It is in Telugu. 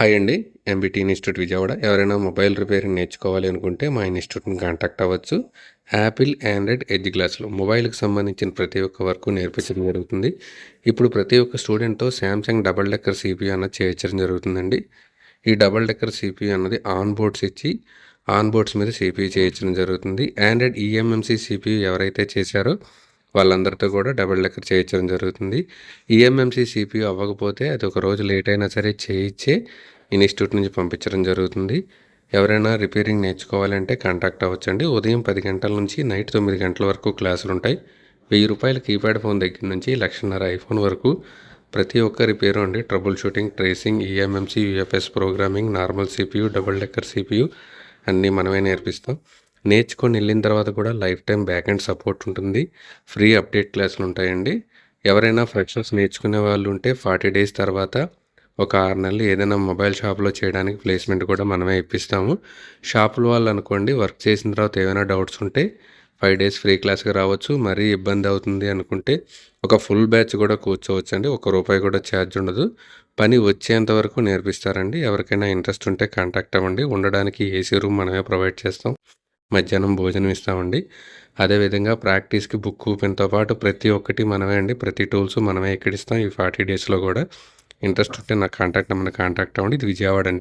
హాయ్ అండి ఎంబీటీ ఇన్స్టిట్యూట్ విజయవాడ ఎవరైనా మొబైల్ రిపేరింగ్ నేర్చుకోవాలి అనుకుంటే మా ఇన్స్టిట్యూట్ని కాంటాక్ట్ అవ్వచ్చు. యాపిల్ ఆండ్రాయిడ్ ఎడ్జ్ గ్లాసులు మొబైల్కి సంబంధించిన ప్రతి ఒక్క వర్క్ నేర్పించడం జరుగుతుంది. ఇప్పుడు ప్రతి ఒక్క స్టూడెంట్తో శాంసంగ్ డబల్ డెక్కర్ సిపియూ అన్నది చేయించడం జరుగుతుందండి. ఈ డబల్ డెక్కర్ సిపియూ అన్నది ఆన్ బోర్డ్స్ ఇచ్చి ఆన్ బోర్డ్స్ మీద సిపియూ చేయించడం జరుగుతుంది. ఆండ్రాయిడ్ ఈఎంఎంసీ సిపియూ ఎవరైతే చేశారో వాళ్ళందరితో కూడా డబుల్ లెక్కర్ చేయించడం జరుగుతుంది. ఈఎంఎంసీ సిపియు అవ్వకపోతే అది ఒక రోజు లేట్ అయినా సరే చేయించే ఇన్స్టిట్యూట్ నుంచి పంపించడం జరుగుతుంది. ఎవరైనా రిపేరింగ్ నేర్చుకోవాలంటే కాంటాక్ట్ అవ్వచ్చండి. ఉదయం పది గంటల నుంచి నైట్ తొమ్మిది గంటల వరకు క్లాసులు ఉంటాయి. వెయ్యి రూపాయల కీప్యాడ్ ఫోన్ దగ్గర నుంచి లక్షన్నర ఐఫోన్ వరకు ప్రతి ఒక్క రిపేరు అండి. Troubleshooting tracing eMMC UFS programming normal CPU double decker CPU అన్నీ మనమే నేర్పిస్తాం. నేర్చుకొని వెళ్ళిన తర్వాత కూడా life time back and support ఉంటుంది. ఫ్రీ అప్డేట్ క్లాసులు ఉంటాయండి. ఎవరైనా ఫ్రెషర్స్ నేర్చుకునే వాళ్ళు ఉంటే ఫార్టీ డేస్ తర్వాత ఒక ఆరు నెలలు ఏదైనా మొబైల్ షాప్లో చేయడానికి ప్లేస్మెంట్ కూడా మనమే ఇప్పిస్తాము. షాపుల వాళ్ళు అనుకోండి వర్క్ చేసిన తర్వాత ఏమైనా డౌట్స్ ఉంటే ఫైవ్ డేస్ ఫ్రీ క్లాస్కి రావచ్చు. మరీ ఇబ్బంది అవుతుంది అనుకుంటే ఒక ఫుల్ బ్యాచ్ కూడా కూర్చోవచ్చు అండి ఒక రూపాయి కూడా ఛార్జ్ ఉండదు. పని వచ్చేంత వరకు నేర్పిస్తారండి. ఎవరికైనా ఇంట్రెస్ట్ ఉంటే కాంటాక్ట్ అవ్వండి. ఉండడానికి ఏసీ రూమ్ మనమే ప్రొవైడ్ చేస్తాం. మధ్యాహ్నం భోజనం ఇస్తామండి. అదేవిధంగా ప్రాక్టీస్కి బుక్ పెన్తో పాటు ప్రతి ఒక్కటి మనమే అండి. ప్రతి టూల్స్ మనమే ఎక్కడిస్తాం ఈ ఫార్టీ డేస్లో కూడా. ఇంట్రెస్ట్ ఉంటే నాకు కాంటాక్ట్ నెంబర్ కాంటాక్ట్ అవ్వండి. ఇది విజయవాడ అండి.